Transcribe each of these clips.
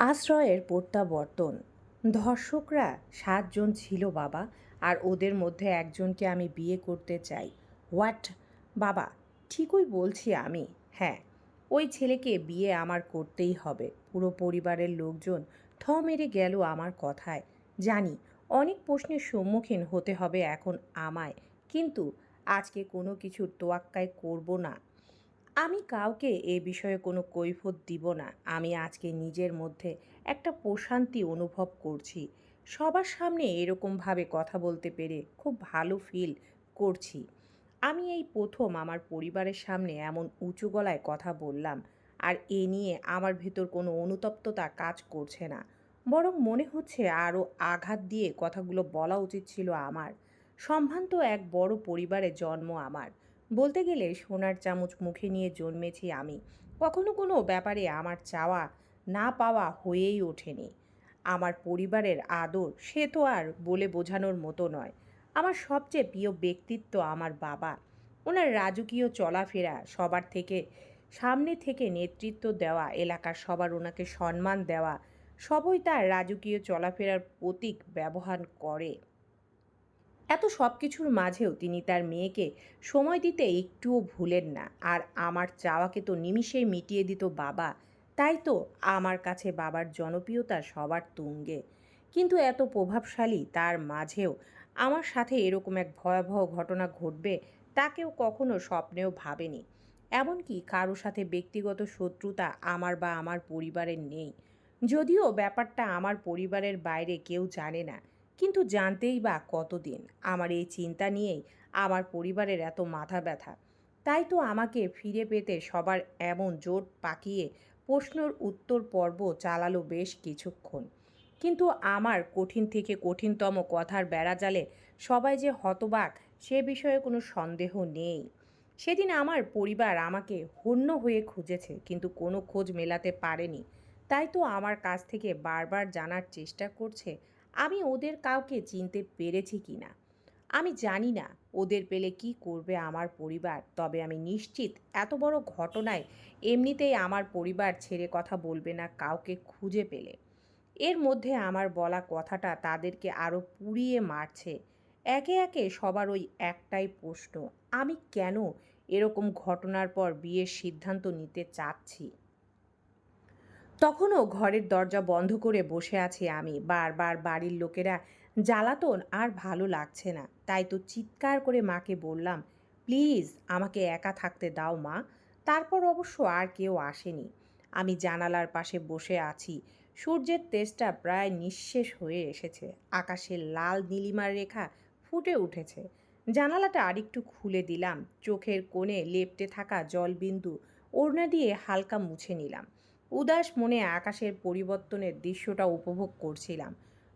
আশ্রয়ের প্রত্যাবর্তন। ধর্ষকরা সাতজন ছিল বাবা, আর ওদের মধ্যে একজনকে আমি বিয়ে করতে চাই। হোয়াট? বাবা, ঠিকই বলছি আমি। হ্যাঁ ওই ছেলেকে বিয়ে আমার করতেই হবে। পুরো পরিবারের লোকজন থ মেরে গেল আমার কথায়। জানি, অনেক প্রশ্নের সম্মুখীন হতে হবে এখন আমায়। কিন্তু আজকে কোনো কিছুর তোয়াক্কায় করব না। আমি কাউকে এ বিষয়ে কোনো কৈফত দিব না। আমি আজকে নিজের মধ্যে একটা প্রশান্তি অনুভব করছি। সবার সামনে এরকমভাবে কথা বলতে পেরে খুব ভালো ফিল করছি। আমি এই প্রথম আমার পরিবারের সামনে এমন উঁচু গলায় কথা বললাম, আর এ নিয়ে আমার ভেতর কোনো অনুতপ্ততা কাজ করছে না। বরং মনে হচ্ছে আরও আঘাত দিয়ে কথাগুলো বলা উচিত ছিল আমার। সম্ভ্রান্ত এক বড় পরিবারে জন্ম আমার। বলতে গেলে সোনার চামচ মুখে নিয়ে জন্মেছি আমি। কখনো কোনো ব্যাপারে আমার চাওয়া না পাওয়া হয়েই ওঠেনি। আমার পরিবারের আদর সে তো আর বলে বোঝানোর মতো নয়। আমার সবচেয়ে প্রিয় ব্যক্তিত্ব আমার বাবা। ওনার রাজকীয় চলাফেরা, সবার থেকে সামনে থেকে নেতৃত্ব দেওয়া, এলাকার সবার ওনাকে সম্মান দেওয়া, সবই তার রাজকীয় চলাফেরার প্রতীক ব্যবহার করে। এত সব কিছুর মাঝেও তিনি তার মেয়েকে সময় দিতে একটুও ভুলেন না। আর আমার চাওয়াকে তো নিমিষেই মিটিয়ে দিত বাবা, তাই তো আমার কাছে বাবার জনপ্রিয়তা সবার তুঙ্গে। কিন্তু এত প্রভাবশালী তার মাঝেও আমার সাথে এরকম এক ভয়াবহ ঘটনা ঘটবে তাকেও কখনো স্বপ্নেও ভাবেনি। এমনকি কারও সাথে ব্যক্তিগত শত্রুতা আমার বা আমার পরিবারের নেই। যদিও ব্যাপারটা আমার পরিবারের বাইরে কেউ জানে না কিন্তু জানতেই বা কতদিন? আমার এই চিন্তা নিয়েই আমার পরিবারের এত মাথা ব্যথা। তাই তো আমাকে ফিরে পেতে সবার এমন জোট পাকিয়ে প্রশ্নর উত্তর পর্ব চালালো বেশ কিছুক্ষণ। কিন্তু আমার কঠিন থেকে কঠিনতম কথার বেড়াজালে সবাই যে হতবাক, সে বিষয়ে কোনো সন্দেহ নেই। সেদিন আমার পরিবার আমাকে হন্য হয়ে খুঁজেছে, কিন্তু কোনো খোঁজ মেলাতে পারেনি। তাই তো আমার কাছ থেকে বারবার জানার চেষ্টা করছে আমি ওদের কাউকে চিনতে পেরেছি কি না? আমি জানি না ওদের পেলে কি করবে আমার পরিবার, তবে আমি নিশ্চিত এত বড় ঘটনায় এমনিতেই আমার পরিবার ছেড়ে কথা বলবে না কাউকে খুঁজে পেলে। এর মধ্যে আমার বলা কথাটা তাদেরকে আরও পুড়িয়ে মারছে। একে একে সবার ওই একটাই প্রশ্ন, আমি কেন এরকম ঘটনার পর বিয়ের সিদ্ধান্ত নিতে চাচ্ছি? তখনও ঘরের দরজা বন্ধ করে বসে আছি আমি। বারবার বাড়ির লোকেরা, জ্বালাতন আর ভালো লাগছে না। তাই তো চিৎকার করে মাকে বললাম, প্লিজ আমাকে একা থাকতে দাও মা। তারপর অবশ্য আর কেউ আসেনি। আমি জানালার পাশে বসে আছি। সূর্যের তেজটা প্রায় নিঃশেষ হয়ে এসেছে। আকাশে লাল নীলিমার রেখা ফুটে উঠেছে। জানালাটা আরেকটু খুলে দিলাম। চোখের কোণে লেপটে থাকা জলবিন্দু ওড়না দিয়ে হালকা মুছে নিলাম। উদাস মনে আকাশের পরিবর্তনের দৃশ্যটা উপভোগ করছিলাম।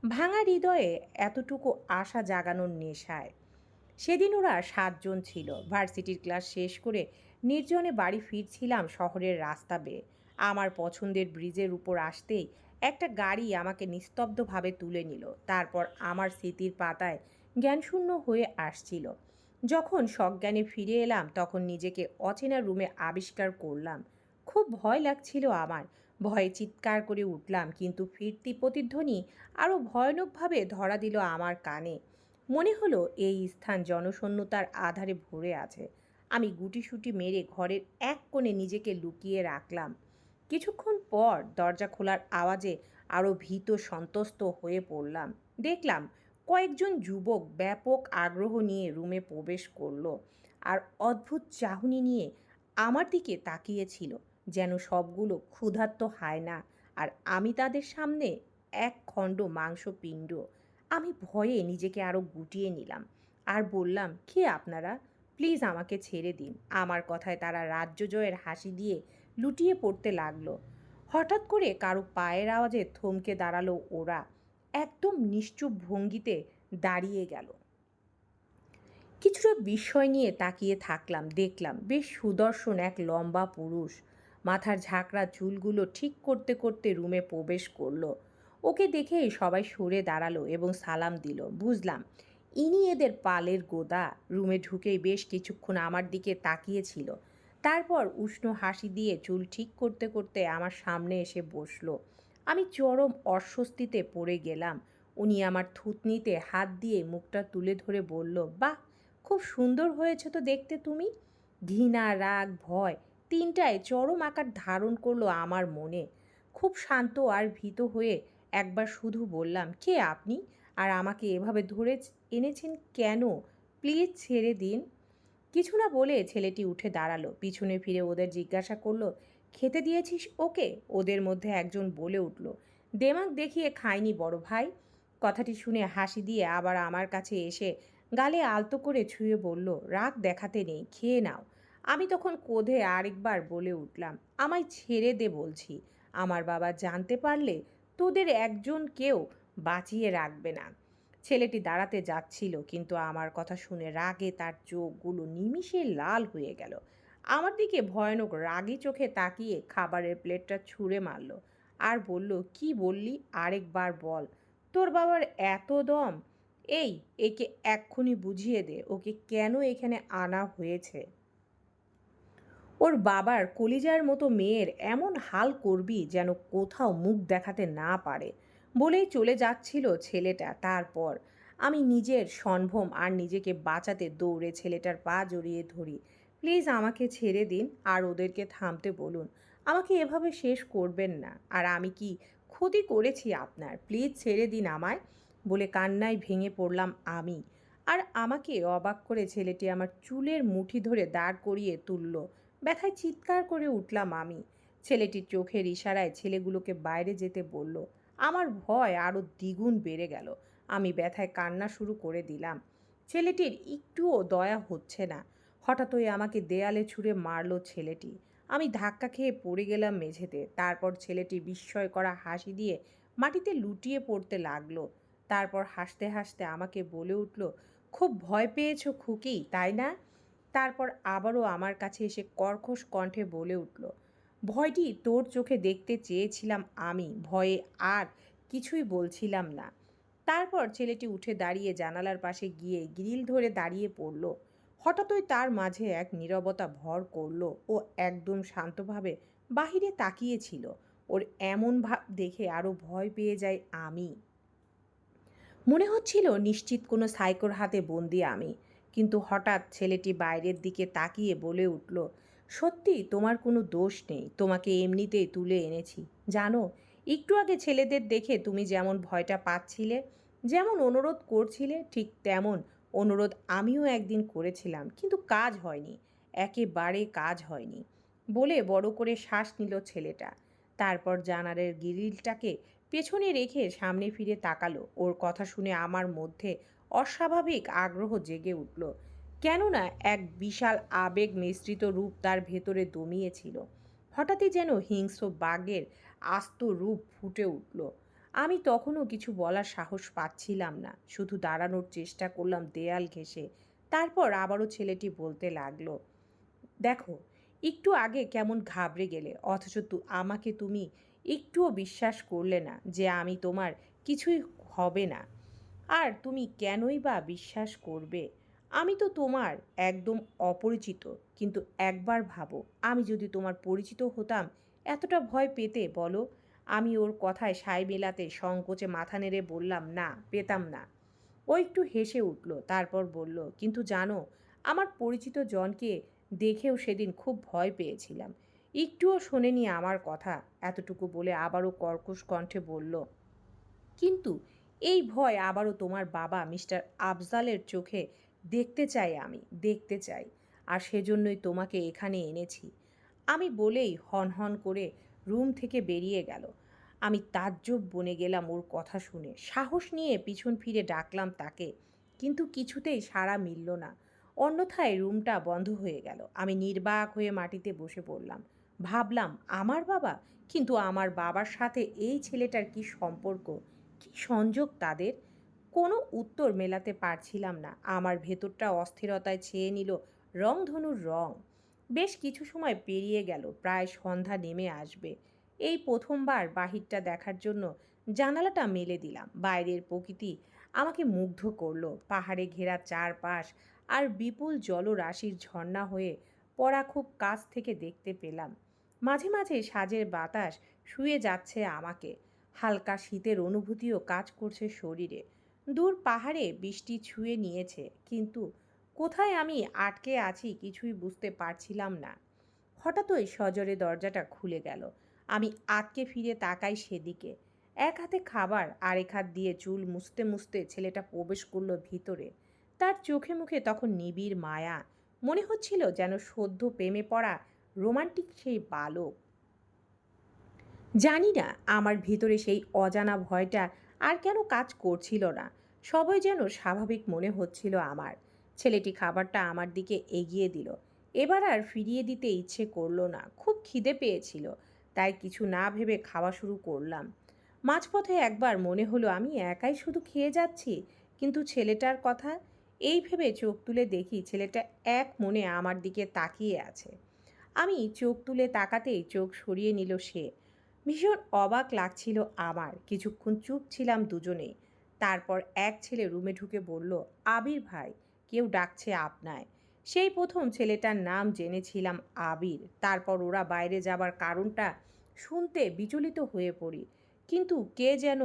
ভাঙা হৃদয়ে এতটুকু আশা জাগানোর নেশায়। সেদিন ওরা সাতজন ছিল। ভার্সিটির ক্লাস শেষ করে নির্জনে বাড়ি ফিরছিলাম শহরের রাস্তা বেয়ে। আমার পছন্দের ব্রিজের উপর আসতেই একটা গাড়ি আমাকে নিস্তব্ধভাবে তুলে নিল। তারপর আমার স্মৃতির পাতায় জ্ঞানশূন্য হয়ে আসছিল। যখন সজ্ঞানে ফিরে এলাম, তখন নিজেকে অচেনা রুমে আবিষ্কার করলাম। খুব ভয় লাগছিল আমার। ভয়ে চিৎকার করে উঠলাম, কিন্তু ফিরতি প্রতিধ্বনি আরও ভয়ানকভাবে ধরা দিল আমার কানে। মনে হলো এই স্থান জনশূন্যতার আধারে ভরে আছে। আমি গুটিসুটি মেরে ঘরের এক কোণে নিজেকে লুকিয়ে রাখলাম। কিছুক্ষণ পর দরজা খোলার আওয়াজে আরও ভীত সন্তস্ত হয়ে পড়লাম। দেখলাম কয়েকজন যুবক ব্যাপক আগ্রহ নিয়ে রুমে প্রবেশ করল, আর অদ্ভুত চাহনি নিয়ে আমার দিকে তাকিয়েছিল। যেন সবগুলো ক্ষুধার্ত হয় না। আর আমি তাদের সামনে এক খণ্ড মাংসপিণ্ড। আমি ভয়ে নিজেকে আরও গুটিয়ে নিলাম। আর বললাম, কে আপনারা? প্লিজ আমাকে ছেড়ে দিন। আমার কথায় তারা রাজ্য জয়ের হাসি দিয়ে লুটিয়ে পড়তে লাগল। হঠাৎ করে কারও পায়ের আওয়াজে থমকে দাঁড়াল ওরা। একদম নিশ্চুপ ভঙ্গিতে দাঁড়িয়ে গেল। কিছুটা বিস্ময় নিয়ে তাকিয়ে থাকলাম, দেখলাম বেশ সুদর্শন এক লম্বা পুরুষ। মাথার ঝাঁকড়া চুলগুলো ঠিক করতে করতে রুমে প্রবেশ করল। ওকে দেখেই সবাই সরে দাঁড়াল এবং সালাম দিল। বুঝলাম। ইনি এদের পালের গোদা। রুমে ঢুকেই বেশ কিছুক্ষণ আমার দিকে তাকিয়েছিল। তারপর উষ্ণ হাসি দিয়ে চুল ঠিক করতে করতে আমার সামনে এসে বসল। আমি চরম অস্বস্তিতে পড়ে গেলাম। উনি আমার থুতনিতে হাত দিয়ে মুখটা তুলে ধরে বলল, বাহ! খুব সুন্দর হয়েছে তো দেখতে তুমি। ঘৃণা, রাগ, ভয় তিনটায় চরম আকার ধারণ করল আমার মনে। খুব শান্ত আর ভীত হয়ে একবার শুধু বললাম, কে আপনি? আর আমাকে এভাবে ধরে এনেছেন কেন? প্লিজ ছেড়ে দিন। কিছু না বলে ছেলেটি উঠে দাঁড়াল, পিছনে ফিরে ওদের জিজ্ঞাসা করল, খেতে দিয়েছিস ওকে? ওদের মধ্যে একজন বলে উঠল দেমাগ দেখিয়ে খায়নি বড় ভাই। কথাটি শুনে হাসি দিয়ে আবার আমার কাছে এসে গালে আলতো করে ছুঁয়ে বলল, রাগ দেখাতে নেই, খেয়ে নাও। আমি তখন কোধে আরেকবার বলে উঠলাম, আমায় ছেড়ে দে বলছি। আমার বাবা জানতে পারলে তোদের একজন কেউ বাঁচিয়ে রাখবে না। ছেলেটি দাঁড়াতে যাচ্ছিল, কিন্তু আমার কথা শুনে রাগে তার চোখগুলো নিমিষে লাল হয়ে গেল। আমার দিকে ভয়ানক রাগি চোখে তাকিয়ে খাবারের প্লেটটা ছুঁড়ে মারল আর বলল, কি বললি? আরেকবার বল। তোর বাবার এত দম? এই, একে এক্ষুনি বুঝিয়ে দে, ওকে কেন এখানে আনা হয়েছে? ওর বাবার কলিজার মতো মেয়ের এমন হাল করবি যেন কোথাও মুখ দেখাতে না পারে বলেই চলে যাচ্ছিল ছেলেটা তারপর। আমি নিজের সম্ভ্রম আর নিজেকে বাঁচাতে দৌড়ে ছেলেটার পা জড়িয়ে ধরি। প্লিজ আমাকে ছেড়ে দিন আর ওদেরকে থামতে বলুন। আমাকে এভাবে শেষ করবেন না। আর আমি কি ক্ষতি করেছি আপনার? প্লিজ ছেড়ে দিন আমায় বলে কান্নায় ভেঙে পড়লাম আমি। আর আমাকে অবাক করে ছেলেটি আমার চুলের মুঠি ধরে দাঁড় করিয়ে তুলল। ব্যথায় চিৎকার করে উঠলাম আমি। ছেলেটির চোখের ইশারায় ছেলেগুলোকে বাইরে যেতে বলল, আমার ভয় আরও দ্বিগুণ বেড়ে গেল। আমি ব্যথায় কান্না শুরু করে দিলাম। ছেলেটির একটুও দয়া হচ্ছে না। হঠাৎই আমাকে দেয়ালে ছুঁড়ে মারলো ছেলেটি। আমি ধাক্কা খেয়ে পড়ে গেলাম মেঝেতে। তারপর ছেলেটি বিস্ময় করা হাসি দিয়ে মাটিতে লুটিয়ে পড়তে লাগল। তারপর হাসতে হাসতে আমাকে বলে উঠল, খুব ভয় পেয়েছ খুকি, তাই না? তারপর আবারও আমার কাছে এসে কর্কশ কণ্ঠে বলে উঠল, ভয়টি তোর চোখে দেখতে চেয়েছিলাম আমি, ভয়ে আর কিছুই বলছিলাম না। তারপর ছেলেটি উঠে দাঁড়িয়ে জানালার পাশে গিয়ে গ্রিল ধরে দাঁড়িয়ে পড়ল। হঠাৎই তার মাঝে এক নীরবতা ভর করল ও একদম শান্তভাবে বাহিরে তাকিয়েছিল। ওর এমন ভাব দেখে আরও ভয় পেয়ে যাই আমি। মনে হচ্ছিল, নিশ্চিত কোনো সাইকোর হাতে বন্দি আমি। কিন্তু হঠাৎ ছেলেটি বাইরের দিকে তাকিয়ে বলে উঠল, সত্যি তোমার কোনো দোষ নেই, তোমাকে এমনিতেই তুলে এনেছি। জানো, একটু আগে ছেলেদের দেখে তুমি যেমন ভয়টা পাচ্ছিলে, যেমন অনুরোধ করছিলে, ঠিক তেমন অনুরোধ আমিও একদিন করেছিলাম, কিন্তু কাজ হয়নি, একেবারে কাজ হয়নি। বলে বড় করে শ্বাস নিল ছেলেটা। তারপর জানারের গিরিলটাকে পেছনে রেখে সামনে ফিরে তাকালো। ওর কথা শুনে আমার মধ্যে অস্বাভাবিক আগ্রহ জেগে উঠল। কেননা এক বিশাল আবেগ মিশ্রিত রূপ তার ভেতরে দমিয়েছিল। হঠাৎই যেন হিংস্র বাঘের আস্ত রূপ ফুটে উঠল। আমি তখনও কিছু বলার সাহস পাচ্ছিলাম না। শুধু দাঁড়ানোর চেষ্টা করলাম দেয়াল ঘেঁষে। তারপর আবারও ছেলেটি বলতে লাগল, দেখো, একটু আগে কেমন ঘাবড়ে গেলে, অথচ আমাকে তুমি একটুও বিশ্বাস করলে না যে আমি তোমার কিছুই হবে না। আর তুমি কেনই বা বিশ্বাস করবে? আমি তো তোমার একদম অপরিচিত, কিন্তু একবার ভাবো, আমি যদি তোমার পরিচিত হতাম, এতটা ভয় পেতে, বলো। আমি ওর কথায় সাই মেলাতে সংকোচে মাথা নেড়ে বললাম, না, পেতাম না। ও একটু হেসে উঠল, তারপর বলল, কিন্তু জানো, আমার পরিচিত জনকে দেখেও সেদিন খুব ভয় পেয়েছিলাম। একটুও শোনেনি আমার কথা। এতটুকু বলে আবারও কর্কশ কণ্ঠে বলল, কিন্তু এই ভয় আবারও তোমার বাবা মিস্টার আফজালের চোখে দেখতে চাই আমি, দেখতে চাই। আর সেজন্যই তোমাকে এখানে এনেছি। আমি বলেই হন হন করে রুম থেকে বেরিয়ে গেল। আমি তাজ্জব বনে গেলাম ওর কথা শুনে। সাহস নিয়ে পিছন ফিরে ডাকলাম তাকে, কিন্তু কিছুতেই সাড়া মিলল না। অন্যথায় রুমটা বন্ধ হয়ে গেল। আমি নির্বাক হয়ে মাটিতে বসে পড়লাম। ভাবলাম, আমার বাবা? কিন্তু আমার বাবার সাথে এই ছেলেটার কি সম্পর্ক? সংযোগ তাদের? কোনো উত্তর মেলাতে পারছিলাম না। আমার ভেতরটা অস্থিরতায় ছেয়ে নিল রংধনুর রং। বেশ কিছু সময় পেরিয়ে গেল, প্রায় সন্ধ্যা নেমে আসবে। এই প্রথমবার বাহিরটা দেখার জন্য জানালাটা মেলে দিলাম। বাইরের প্রকৃতি আমাকে মুগ্ধ করল। পাহাড়ে ঘেরা চারপাশ আর বিপুল জলরাশির ঝর্ণা হয়ে পড়া খুব কাছ থেকে দেখতে পেলাম। মাঝে মাঝে সাজের বাতাস শুয়ে যাচ্ছে আমাকে। হালকা শীতের অনুভূতিও কাজ করছে শরীরে। দূর পাহাড়ে বৃষ্টি ছুঁয়ে নিয়েছে, কিন্তু কোথায় আমি আটকে আছি কিছুই বুঝতে পারছিলাম না। হঠাৎই সজরে দরজাটা খুলে গেল। আমি আটকে ফিরে তাকাই সেদিকে। এক হাতে খাবার, আরেক হাত দিয়ে চুল মুছতে মুছতে ছেলেটা প্রবেশ করল ভিতরে। তার চোখে মুখে তখন নিবিড় মায়া। মনে হচ্ছিল যেন সদ্য প্রেমে পড়া রোমান্টিক সেই বালক। জানি না আমার ভিতরে সেই অজানা ভয়টা আর কেন কাজ করছিল না। সবাই যেন স্বাভাবিক মনে হচ্ছিল আমার। ছেলেটি খাবারটা আমার দিকে এগিয়ে দিল। এবার আর ফিরিয়ে দিতে ইচ্ছে করল না। খুব খিদে পেয়েছিল, তাই কিছু না ভেবে খাওয়া শুরু করলাম। মাঝপথে একবার মনে হলো, আমি একাই শুধু খেয়ে যাচ্ছি? কিন্তু ছেলেটার কথা? এই ভেবে চোখ তুলে দেখি ছেলেটা এক মনে আমার দিকে তাকিয়ে আছে। আমি চোখ তুলে তাকাতেই চোখ সরিয়ে নিল সে। ভীষণ অবাক লাগছিল আমার। কিছুক্ষণ চুপ ছিলাম দুজনেই। তারপর এক ছেলে রুমে ঢুকে বলল, আবির ভাই, কেউ ডাকছে আপনায়। সেই প্রথম ছেলেটার নাম জেনেছিলাম আবির। তারপর ওরা বাইরে যাবার কারণটা শুনতে বিচলিত হয়ে পড়ি। কিন্তু কে যেন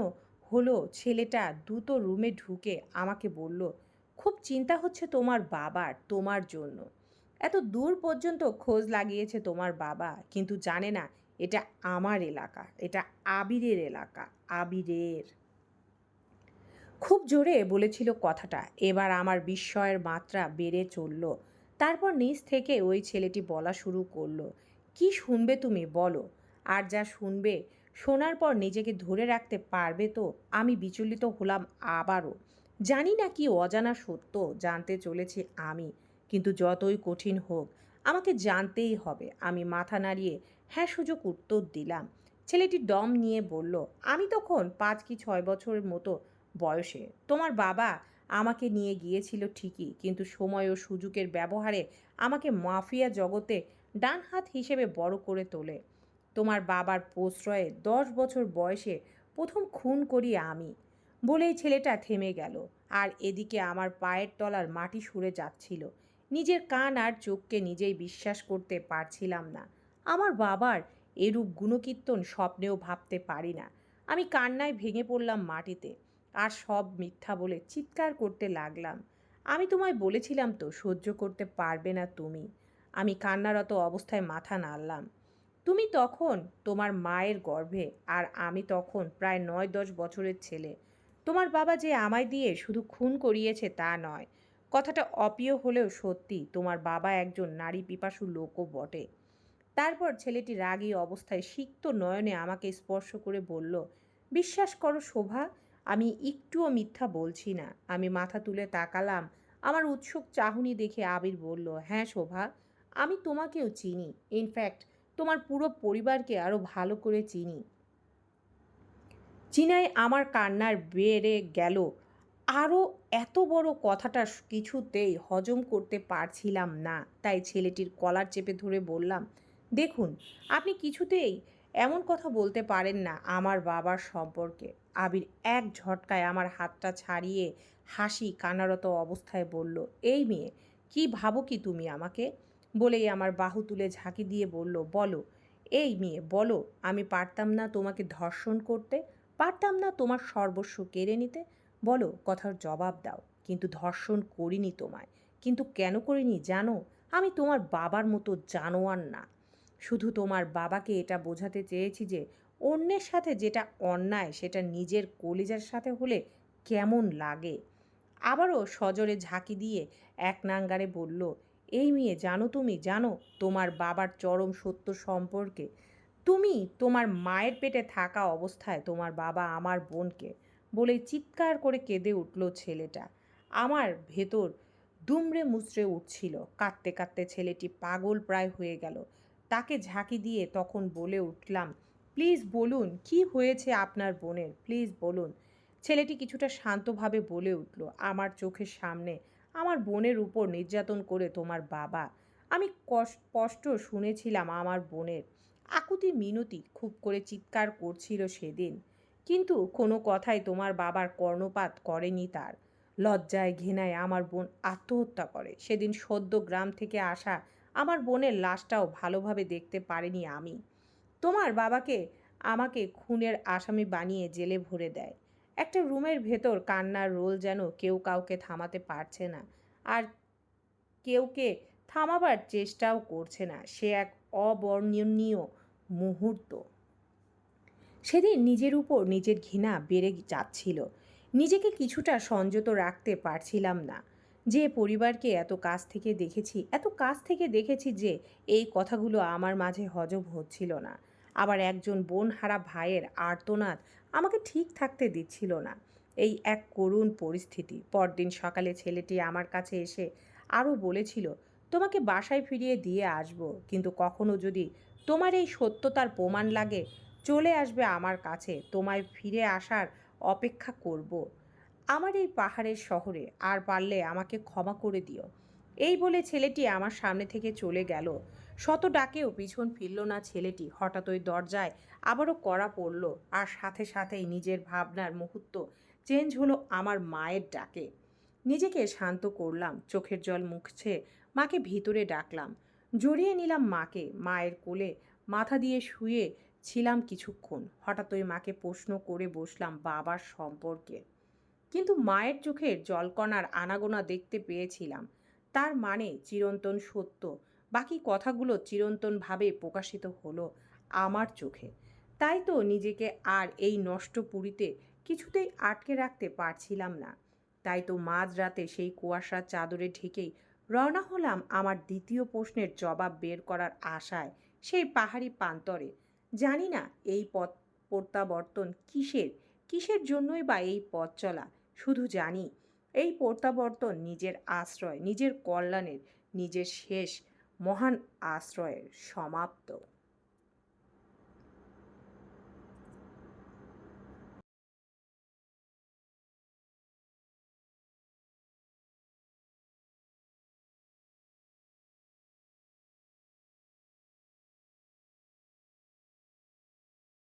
হলো ছেলেটা দ্রুত রুমে ঢুকে আমাকে বলল, খুব চিন্তা হচ্ছে তোমার বাবার, তোমার জন্য। এত দূর পর্যন্ত খোঁজ লাগিয়েছে তোমার বাবা, কিন্তু জানে না এটা আমার এলাকা, এটা আবিরের এলাকা, আবিরের। খুব জোরে বলেছিল কথাটা, এবার আমার বিস্ময়ের মাত্রা বেড়ে চলল। তারপর নিচ থেকে ওই ছেলেটি বলা শুরু করল, কি শুনবে তুমি বলো, আর যা শুনবে শোনার পর নিজেকে ধরে রাখতে পারবে তো? আমি বিচলিত হলাম আবারও। জানি না কি অজানা সত্য, জানতে চলেছি আমি, কিন্তু যতই কঠিন হোক, আমাকে জানতেই হবে। আমি মাথা নাড়িয়ে হ্যাঁ সুযোগ উত্তর দিলাম। ছেলেটি ডম নিয়ে বলল, আমি তখন পাঁচ কি ছয় বছরের মতো বয়সে। তোমার বাবা আমাকে নিয়ে গিয়েছিল ঠিকই, কিন্তু সময় ও সুযোগের ব্যবহারে আমাকে মাফিয়া জগতে ডান হাত হিসেবে বড় করে তোলে। তোমার বাবার প্রশ্রয়ে দশ বছর বয়সে প্রথম খুন করি আমি। বলেই ছেলেটা থেমে গেল, আর এদিকে আমার পায়ের তলার মাটি সরে যাচ্ছিল। নিজের কান আর চোখকে নিজেই বিশ্বাস করতে পারছিলাম না। আমার বাবার এরূপ গুণকীর্তন স্বপ্নেও ভাবতে পারি না। আমি কান্নায় ভেঙে পড়লাম মাটিতে, আর সব মিথ্যা বলে চিৎকার করতে লাগলাম। আমি তোমায় বলেছিলাম তো, সহ্য করতে পারবে না তুমি। আমি কান্নারত অবস্থায় মাথা নাড়লাম। তুমি তখন তোমার মায়ের গর্ভে, আর আমি তখন প্রায় নয় দশ বছরের ছেলে। তোমার বাবা যে আমায় দিয়ে শুধু খুন করিয়েছে তা নয়। কথাটা অপ্রিয় হলেও সত্যি তোমার বাবা একজন নারী পিপাসু লোকও বটে। তারপর ছেলেটি রাগী অবস্থায় সিক্ত নয়নে আমাকে স্পর্শ করে বলল, বিশ্বাস করো শোভা, আমি একটুও মিথ্যা বলছি না। আমি মাথা তুলে তাকালাম। আমার উৎসুক চাহনি দেখে আবির বলল হ্যাঁ শোভা, আমি তোমাকেও চিনি। ইনফ্যাক্ট তোমার পুরো পরিবারকে আরও ভালো করে চিনি। চিনাই আমার কান্নার বেড়ে গেল। আরও এত বড় কথাটা কিছুতেই হজম করতে পারছিলাম না। তাই ছেলেটির কলার চেপে ধরে বললাম দেখুন, আপনি কিছুতেই এমন কথা বলতে পারেন না আমার বাবার সম্পর্কে। আবির এক ঝটকায় আমার হাতটা ছাড়িয়ে হাসি কানারত অবস্থায় বলল, এই মেয়ে, কি ভাবো কি তুমি আমাকে? বলেই আমার বাহু তুলে ঝাঁকি দিয়ে বলল, বলো, এই মেয়ে, বলো, আমি পারতাম না তোমাকে ধর্ষণ করতে, পারতাম না তোমার সর্বস্ব কেড়ে নিতে। বলো, কথার জবাব দাও, কিন্তু ধর্ষণ করিনি তোমায়। কিন্তু কেন করিনি জানো? আমি তোমার বাবার মতো জানোয়ার না। শুধু তোমার বাবাকে এটা বোঝাতে চেয়েছি যে অন্যের সাথে যেটা অন্যায়, সেটা নিজের কলিজার সাথে হলে কেমন লাগে? আবারও সজরে ঝাঁকি দিয়ে এক নাঙ্গারে বলল, এই মেয়ে, জানো তুমি, জানো তোমার বাবার চরম সত্য সম্পর্কে। তুমি তোমার মায়ের পেটে থাকা অবস্থায় তোমার বাবা আমার বোনকে বলে চিৎকার করে কেঁদে উঠল ছেলেটা। আমার ভেতর দুমড়ে মুচড়ে উঠছিল। কাঁদতে কাঁদতে ছেলেটি পাগল প্রায় হয়ে গেল। তাকে ঝাঁকি দিয়ে তখন বলে উঠলাম, প্লিজ বলুন, কি হয়েছে আপনার বোনের? প্লিজ বলুন। ছেলেটি কিছুটা শান্তভাবে বলে উঠল, আমার চোখের সামনে, আমার বোনের উপর নির্যাতন করে তোমার বাবা। আমি স্পষ্ট শুনেছিলাম আমার বোনের। আকুতি মিনতি খুব করে চিৎকার করছিল সেদিন। কিন্তু কোনো কথাই তোমার বাবার কর্ণপাত করেনি তার। লজ্জায় ঘেনায় আমার বোন আত্মহত্যা করে। সেদিন সদ্য গ্রাম থেকে আসা আমার বোনের লাশটাও ভালোভাবে দেখতে পারিনি আমি। তোমার বাবাকে আমাকে খুনের আসামি বানিয়ে জেলে ভরে দেয়। একটা রুমের ভেতর কান্নার রোল যেন কেউ কাউকে থামাতে পারছে না আর কেউকে থামাবার চেষ্টাও করছে না। সে এক অবর্ণনীয় মুহূর্ত। সেদিন নিজের উপর নিজের ঘৃণা বেড়ে যাচ্ছিল। নিজেকে কিছুটা সংযত রাখতে পারছিলাম না। যে পরিবারকে এত কাছ থেকে দেখেছি, এত কাছ থেকে দেখেছি যে এই কথাগুলো আমার মাঝে হজম হচ্ছিল না। আবার একজন বোনহারা ভাইয়ের আর্তনাদ আমাকে ঠিক থাকতে দিচ্ছিল না। এই এক করুণ পরিস্থিতি। পরদিন সকালে ছেলেটি আমার কাছে এসে আরও বলেছিল, তোমাকে বাসায় ফিরিয়ে দিয়ে আসব, কিন্তু কখনো যদি তোমার এই সত্যতার প্রমাণ লাগে, চলে আসবে আমার কাছে। তোমায় ফিরে আসার অপেক্ষা করব। আমার এই পাহাড়ের শহরে আর পারলে আমাকে ক্ষমা করে দিও। এই বলে ছেলেটি আমার সামনে থেকে চলে গেল। শত ডাকেও পিছন ফিরল না ছেলেটি। হঠাৎ ওই দরজায় আবারও কড়া পড়ল আর সাথে সাথেই নিজের ভাবনার মুহূর্ত চেঞ্জ হলো আমার মায়ের ডাকে। নিজেকে শান্ত করলাম, চোখের জল মুখছে মাকে ভিতরে ডাকলাম। জড়িয়ে নিলাম মাকে। মায়ের কোলে মাথা দিয়ে শুয়ে ছিলাম কিছুক্ষণ। হঠাৎ ওই মাকে প্রশ্ন করে বসলাম বাবার সম্পর্কে। কিন্তু মায়ের চোখের জলকণার আনাগোনা দেখতে পেয়েছিলাম। তার মানে চিরন্তন সত্য। বাকি কথাগুলো চিরন্তনভাবে প্রকাশিত হলো আমার চোখে। তাই তো নিজেকে আর এই নষ্ট পুরীতে কিছুতেই আটকে রাখতে পারছিলাম না। তাই তো মাঝরাতে সেই কুয়াশার চাদরে ঢেকেই রওনা হলাম আমার দ্বিতীয় প্রশ্নের জবাব বের করার আশায় সেই পাহাড়ি প্রান্তরে। জানি না এই পথ প্রত্যাবর্তন কিসের কিসের জন্যই বা এই পথ চলা। শুধু জানি এই প্রত্যাবর্তন নিজের আশ্রয় নিজের কল্যাণের নিজের শেষ মহান আশ্রয়ের সমাপ্ত।